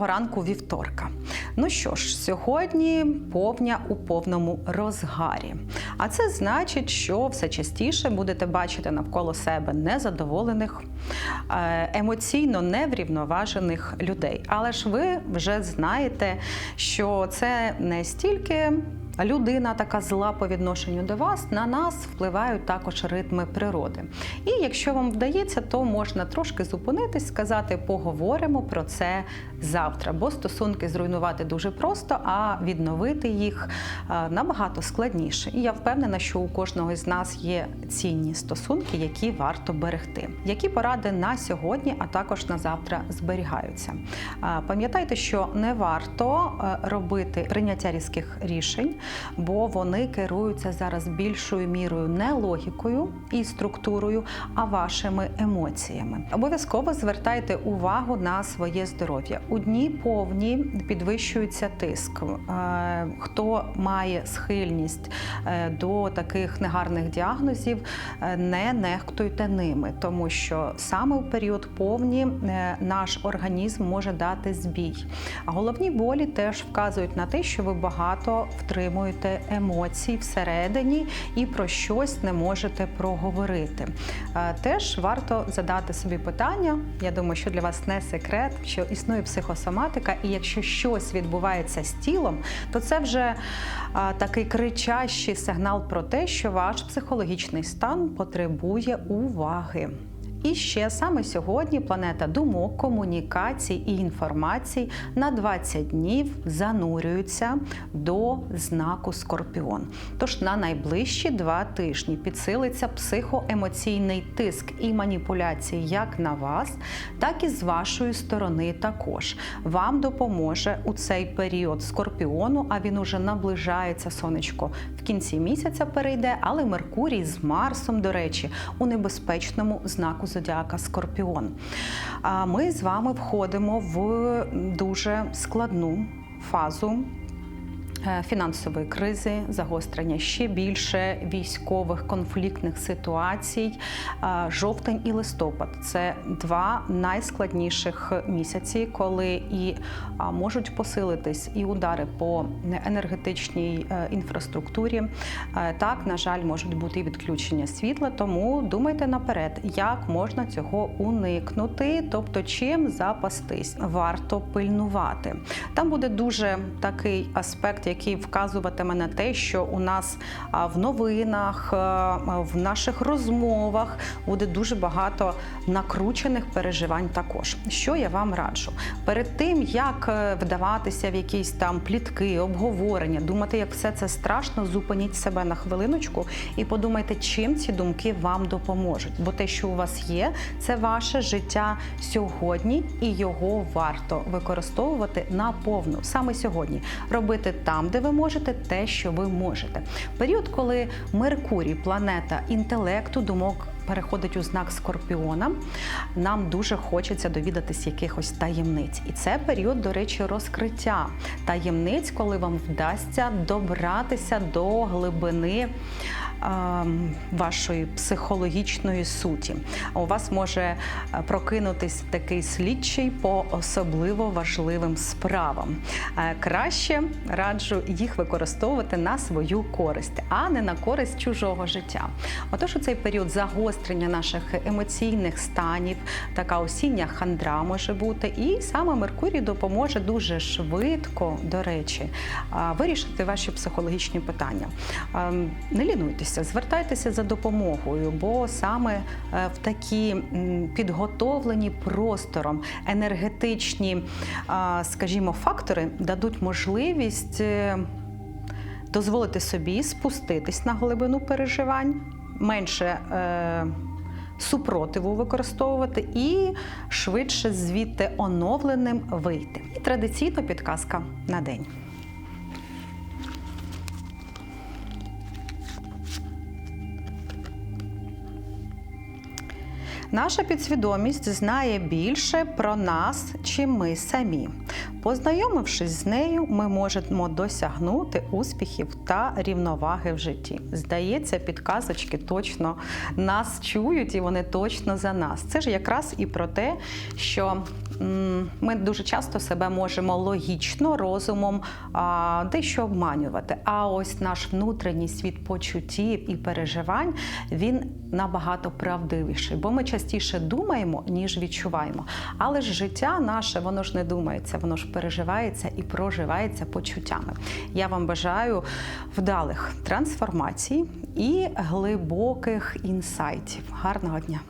Доброго ранку вівторка. Ну що ж, сьогодні повня у повному розгарі. А це значить, що все частіше будете бачити навколо себе незадоволених, е, емоційно неврівноважених людей. Але ж ви вже знаєте, що це не стільки. Людина така зла по відношенню до вас, на нас впливають також ритми природи. І якщо вам вдається, то можна трошки зупинитись, сказати, поговоримо про це завтра, бо стосунки зруйнувати дуже просто, а відновити їх е, набагато складніше. І я впевнена, що у кожного з нас є цінні стосунки, які варто берегти. Які поради на сьогодні, а також на завтра зберігаються. Е, Пам'ятайте, що не варто е, робити прийняття різких рішень, бо вони керуються зараз більшою мірою не логікою і структурою, а вашими емоціями. Обов'язково звертайте увагу на своє здоров'я. У дні повні підвищується тиск. Е, Хто має схильність е, до таких негарних діагнозів, е, не нехтуйте ними, тому що саме у період повні наш організм може дати збій. А головні болі теж вказують на те, що ви багато втримуєте емоцій всередині і про щось не можете проговорити. Е, Теж варто задати собі питання. Я думаю, що для вас не секрет, що існує психосоматика, і якщо щось відбувається з тілом, то це вже е, такий кричащий сигнал про те, що ваш психологічний стан потребує уваги. І ще саме сьогодні планета думок, комунікацій і інформацій на 20 днів занурюється до знаку Скорпіон. Тож на найближчі два тижні підсилиться психоемоційний тиск і маніпуляції як на вас, так і з вашої сторони також. Вам допоможе у цей період Скорпіону, а він уже наближається сонечко. В кінці місяця перейде, але Меркурій з Марсом, до речі, у небезпечному знаку зодіака Скорпіон. А ми з вами входимо в дуже складну фазу. Е, Фінансової кризи, загострення ще більше військових конфліктних ситуацій. Е, Жовтень і листопад це два найскладніших місяці, коли і можуть посилитись і удари по енергетичній е, інфраструктурі. Е, Так, на жаль, можуть бути і відключення світла. Тому думайте наперед, як можна цього уникнути, тобто чим запастись, варто пильнувати. Там буде дуже такий аспект, який вказуватиме на те, що у нас в новинах, в наших розмовах буде дуже багато накручених переживань. Також що я вам раджу перед тим, як е, вдаватися в якісь там плітки, обговорення, думати, як все це страшно, зупиніть себе на хвилиночку і подумайте, чим ці думки вам допоможуть. Бо те, що у вас є, це ваше життя сьогодні, і його варто використовувати наповну саме сьогодні. Робити там, де ви можете, те, що ви можете. Період, коли Меркурій, планета інтелекту, думок. Переходить у знак Скорпіона, нам дуже хочеться довідатись якихось таємниць. І це період, до речі, розкриття таємниць, коли вам вдасться добратися до глибини ем, вашої психологічної суті. У вас може е, прокинутись такий слідчий по особливо важливим справам. Е, Краще раджу їх використовувати на свою користь, а не на користь чужого життя. Отож, у цей період загострення наших емоційних станів, така осіння хандра може бути, і саме Меркурій допоможе дуже швидко, до речі, вирішити ваші психологічні питання. Не лінуйтеся, звертайтеся за допомогою, бо саме е, в такі підготовлені простором енергетичні, скажімо, фактори дадуть можливість. е, дозволити собі спуститись на глибину переживань, менше е, супротиву використовувати і швидше звідти оновленим вийти. І традиційно підказка на день. Наша підсвідомість знає більше про нас, чим ми самі. Познайомившись з нею, ми можемо досягнути успіхів та рівноваги в житті. Здається, підказочки точно нас чують і вони точно за нас. Це ж якраз і про те, що ми дуже часто себе можемо логічно, розумом а, дещо обманювати. А ось наш внутрішній світ почуттів і переживань він набагато правдивіший, бо ми частіше думаємо, ніж відчуваємо. Але ж життя наше, воно ж не думається, воно ж переживається і проживається почуттями. Я вам бажаю вдалих трансформацій і глибоких інсайтів. Гарного дня!